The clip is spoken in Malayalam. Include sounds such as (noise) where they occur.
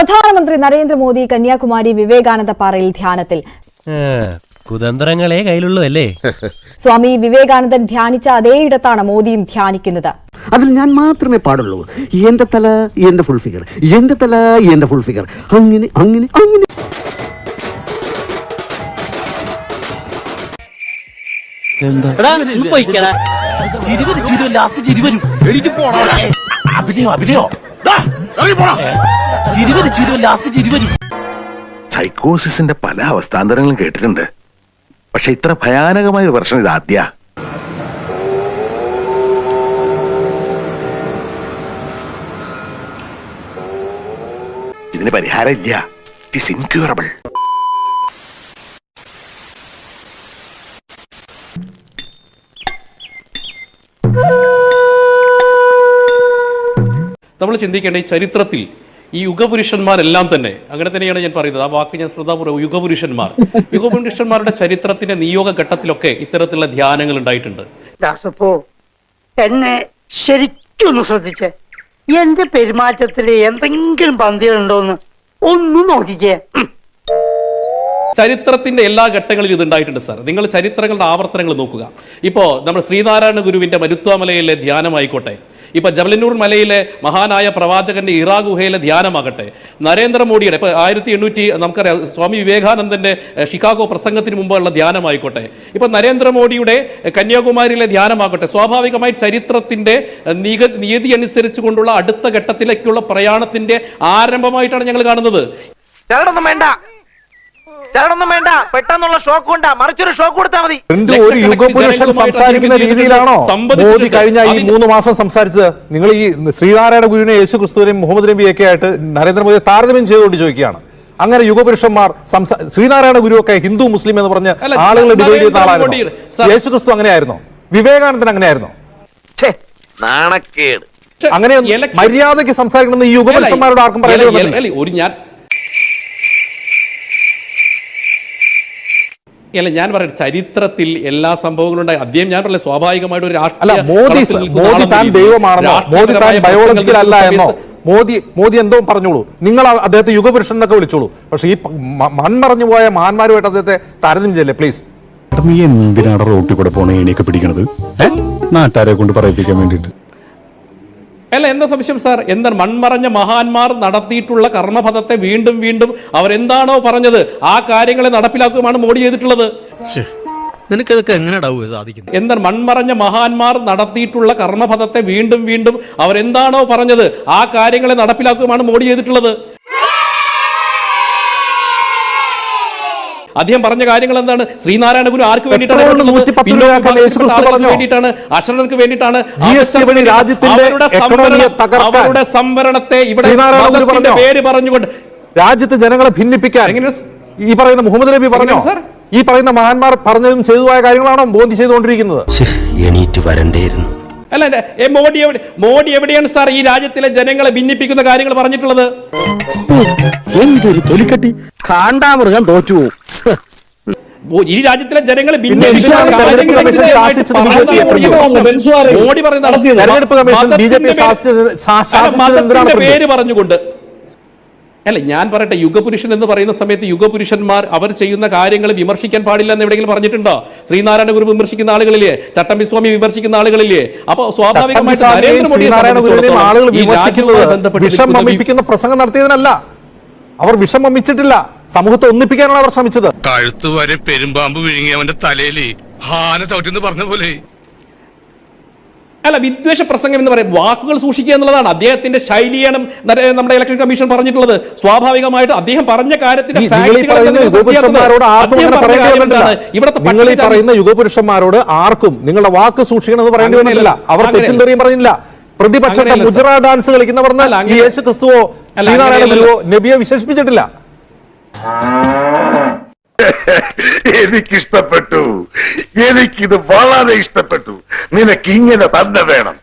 പ്രധാനമന്ത്രി നരേന്ദ്രമോദി കന്യാകുമാരി വിവേകാനന്ദ പാറയിൽ ധ്യാനത്തിൽ. കുതന്ത്രങ്ങളെ കയ്യിലുള്ളൂ അല്ലേ സ്വാമി വിവേകാനന്ദൻ ധ്യാനിച്ച അതേ ഇടത്താണ് മോദിയും ധ്യാനിക്കുന്നത്. അതിൽ ഞാൻ മാത്രമേ പാടുള്ളൂ. എന്റെ തല എന്റെ ഫുൾ ഫിഗർ എന്റെ തല എന്റെ ഫുൾ ഫിഗർ അങ്ങനെ അങ്ങനെ അങ്ങനെ. സൈക്കോസിന്റെ പല അവസ്ഥാന്തരങ്ങളും കേട്ടിട്ടുണ്ട്. പക്ഷെ ഇത്ര ഭയാനകമായ ഒരു പ്രശ്നം ഇതാദ്യ. ഇതിന് പരിഹാരം ഇല്ല ഇറ്റ് ഇൻക്യൂറബിൾ നമ്മൾ ചിന്തിക്കേണ്ട ഈ ചരിത്രത്തിൽ ഈ യുഗപുരുഷന്മാരെല്ലാം തന്നെ അങ്ങനെ തന്നെയാണ് ഞാൻ പറയുന്നത്. ആ വാക്ക് ഞാൻ ശ്രദ്ധാപൂർവം യുഗപുരുഷന്മാർ. യുഗപുരുഷന്മാരുടെ ചരിത്രത്തിന്റെ നിയോഗ ഘട്ടത്തിലൊക്കെ ഇത്തരത്തിലുള്ള ധ്യാനങ്ങൾ ഉണ്ടായിട്ടുണ്ട്. എന്നെ ശരിക്കും ഒന്ന് ശ്രദ്ധിച്ചേ. എന്റെ പെരുമാറ്റത്തിൽ എന്തെങ്കിലും പന്തികളുണ്ടോ എന്ന് ഒന്നും നോക്കിക്കേ. ചരിത്രത്തിന്റെ എല്ലാ ഘട്ടങ്ങളിലും ഇത് ഉണ്ടായിട്ടുണ്ട് സാർ. നിങ്ങൾ ചരിത്രങ്ങളുടെ ആവർത്തനങ്ങൾ നോക്കുക. ഇപ്പോൾ നമ്മൾ ശ്രീനാരായണ ഗുരുവിന്റെ മരുത്വാമലയിലെ ധ്യാനമായിക്കോട്ടെ ഇപ്പൊ ജബലന്നൂർ മലയിലെ മഹാനായ പ്രവാചകന്റെ ഇറാ ഗുഹയിലെ ധ്യാനമാകട്ടെ നരേന്ദ്രമോദിയുടെ ഇപ്പൊ ആയിരത്തി എണ്ണൂറ്റി നമുക്കറിയാം സ്വാമി വിവേകാനന്ദന്റെ ഷിക്കാഗോ പ്രസംഗത്തിന് മുമ്പുള്ള ധ്യാനമായിക്കോട്ടെ ഇപ്പൊ നരേന്ദ്രമോദിയുടെ കന്യാകുമാരിയിലെ ധ്യാനമാകട്ടെ സ്വാഭാവികമായി ചരിത്രത്തിന്റെ നിക നിയതി അനുസരിച്ച് കൊണ്ടുള്ള അടുത്ത ഘട്ടത്തിലേക്കുള്ള പ്രയാണത്തിന്റെ ആരംഭമായിട്ടാണ് ഞങ്ങൾ കാണുന്നത്. വേണ്ട. ചരടൊന്നും വേണ്ട. പെട്ടെന്നുള്ള ഷോക്ക് കൊണ്ടാ മറിച്ചൊരു ഷോക്ക് കൊടുത്താൽ മതി. ഒരു യുഗപുരുഷൻ സംസാരിക്കുന്ന രീതിയിലാണോ മോദി കഴിഞ്ഞ ഈ മൂന്ന് മാസം സംസാരിച്ചത്? നിങ്ങൾ ഈ ശ്രീനാരായണ ഗുരുവിനെ യേശു ക്രിസ്തുവിനെയും മുഹമ്മദ് നബിയൊക്കെ ആയിട്ട് നരേന്ദ്രമോദി താരതമ്യം ചെയ്തുകൊണ്ട് ചോദിക്കുകയാണ്. അങ്ങനെ യുഗപുരുഷന്മാർ ശ്രീനാരായണ ഗുരു ഒക്കെ ഹിന്ദു മുസ്ലിം എന്ന് പറഞ്ഞ ആളുകളെ ആളുകൾ ഡിവൈഡ് ചെയ്യുന്ന നരേന്ദ്രമോദി, ആളായിരുന്നു. യേശു ക്രിസ്തു അങ്ങനെയായിരുന്നു. വിവേകാനന്ദൻ അങ്ങനെയായിരുന്നു. നാണക്കേട്. അങ്ങനെ മര്യാദയ്ക്ക് മര്യാദയ്ക്ക് സംസാരിക്കണമെന്ന് ഈ യുഗപുരുഷന്മാരോട് ആർക്കും പറയേണ്ടി അല്ല, ഒരു ഞാൻ അല്ല ഞാൻ പറയട്ടെ ചരിത്രത്തിൽ എല്ലാ സംഭവങ്ങളും ഉണ്ടായി അദ്ദേഹം ഞാൻ പറയുന്നത് സ്വാഭാവികമായിട്ട് ഒരു അല്ല രാഷ്ട്രീയ മോദി മോദി താൻ ദൈവമാണെന്നോ? മോദി താൻ ബയോളജിക്കൽ അല്ല എന്നോ? മോദി മോദി എന്തോ പറഞ്ഞോളൂ. നിങ്ങൾ അദ്ദേഹത്തെ യുഗപുരുഷൻ എന്നൊക്കെ വിളിച്ചോളൂ. പക്ഷെ ഈ മൺമറഞ്ഞു പോയ മാന്മാരുമായിട്ട് അദ്ദേഹത്തെ താരതമ്യം ചെയ്യല്ലേ പ്ലീസ് നീ എന്തിനാണ് റോട്ടിൽ കൂടെ പോണേ ഏണിയൊക്കെ പിടിക്കണത്? നാട്ടുകാരെ കൊണ്ട് പറയിപ്പിക്കാൻ വേണ്ടിട്ട് അല്ല എന്താ സംശയം സാർ? എന്താണ് മൺമറഞ്ഞ മഹാന്മാർ നടത്തിയിട്ടുള്ള കർമ്മപഥത്തെ വീണ്ടും വീണ്ടും അവരെന്താണോ പറഞ്ഞത് ആ കാര്യങ്ങളെ നടപ്പിലാക്കുകയാണ് മോഡി ചെയ്തിട്ടുള്ളത്? നിനക്കതൊക്കെ എങ്ങനെ സാധിക്കുന്നത് എന്താണ് മൺമറഞ്ഞ മഹാന്മാർ നടത്തിയിട്ടുള്ള കർമ്മപഥത്തെ വീണ്ടും വീണ്ടും അവരെന്താണോ പറഞ്ഞത് ആ കാര്യങ്ങളെ നടപ്പിലാക്കുകയാണ് മോഡി ചെയ്തിട്ടുള്ളത്? അദ്ദേഹം പറഞ്ഞ കാര്യങ്ങൾ എന്താണ് ശ്രീനാരായണ ഗുരു ആർക്ക് വേണ്ടിയിട്ടാണ് പെട്രോളിന് പറഞ്ഞത്? 110 പിന്നോക്ക രൂപയാക്കാൻ യേശു ക്രിസ്തു വിഭാഗത്തിൽപ്പെട്ട പറഞ്ഞോ? ആളുകൾക്ക് വേണ്ടിയിട്ടാണ് രാജ്യത്തിന്റെ അവരുടെ സംവരണത്തെ ഇവിടെ? പേര് പറഞ്ഞുകൊണ്ട് രാജ്യത്തെ ജനങ്ങളെ ഭിന്നിപ്പിക്കാൻ ഈ പറയുന്ന മുഹമ്മദ് നബി പറഞ്ഞു? ഈ പറയുന്ന മഹാന്മാർ പറഞ്ഞതും ചെയ്തതുമായ കാര്യങ്ങളാണോ ബോന്തി ചെയ്തുകൊണ്ടിരിക്കുന്നത് എണീറ്റ് വരണ്ടേയിരുന്നു അല്ല മോഡി എവിടെ മോഡി എവിടെയാണ് സാർ ഈ രാജ്യത്തിലെ ജനങ്ങളെ ഭിന്നിപ്പിക്കുന്ന കാര്യങ്ങൾ പറഞ്ഞിട്ടുള്ളത്? എന്തൊരു തൊലിക്കട്ടി? കാണ്ടാമൃഗം തോറ്റു ഈ രാജ്യത്തിലെ ജനങ്ങളെ മോഡി പറയുന്ന? പേര് പറഞ്ഞുകൊണ്ട് അല്ല ഞാൻ പറയട്ടെ യുഗപുരുഷൻ എന്ന് പറയുന്ന സമയത്ത് യുഗപുരുഷന്മാർ അവർ ചെയ്യുന്ന കാര്യങ്ങൾ വിമർശിക്കാൻ പാടില്ല എന്ന് എവിടെയെങ്കിലും പറഞ്ഞിട്ടുണ്ടോ? ശ്രീനാരായണ ഗുരു വിമർശിക്കുന്ന ആളുകളില്ലേ? ചട്ടമ്പിസ്വാമി വിമർശിക്കുന്ന ആളുകളില്ലേ? അപ്പൊ സ്വാഭാവികമായി പ്രസംഗം നടത്തിയതിനല്ല. അവർ വിഷം വമ്മിച്ചിട്ടില്ല. സമൂഹത്തെ ഒന്നിപ്പിക്കാനാണ് അവർ ശ്രമിച്ചത്. കഴുത്ത് വരെ പെരുമ്പാമ്പ് വിഴുങ്ങി അവന്റെ തലയിൽ ഹാന ചവിട്ടിന്ന് പറഞ്ഞ പോലെ. അല്ല വിദ്വേഷ പ്രസംഗം എന്ന് പറയും വാക്കുകൾ സൂക്ഷിക്കുക എന്നുള്ളതാണ്. അദ്ദേഹത്തിന്റെ ശൈലിയാണ് നമ്മുടെ ഇലക്ഷൻ കമ്മീഷൻ പറഞ്ഞിട്ടുള്ളത്. സ്വാഭാവികമായിട്ട് അദ്ദേഹം പറഞ്ഞ കാര്യത്തിന്റെ യുഗപുരുഷന്മാരോട് ആർക്കും? ഇവിടുത്തെ പറയുന്ന യുഗപുരുഷന്മാരോട് നിങ്ങളുടെ വാക്ക് സൂക്ഷിക്കണമെന്ന് പറയേണ്ടി അങ്ങനെയല്ല. വന്നിട്ടില്ല. അവർ തെറ്റിദ്ധറിയും പറഞ്ഞില്ല. പ്രതിപക്ഷത്തെ മുജറ ഡാൻസ് കളിക്കുന്നവർ ഈ യേശു ക്രിസ്തുവോ ശ്രീനാരായണ. ഗുരുവോ നബിയോ വിശേഷിപ്പിച്ചിട്ടില്ല. (laughs) എനിക്കിഷ്ടപ്പെട്ടു. എനിക്കിത് വളരെ ഇഷ്ടപ്പെട്ടു. നിനക്ക് ഇങ്ങനെ തന്നെ വേണം.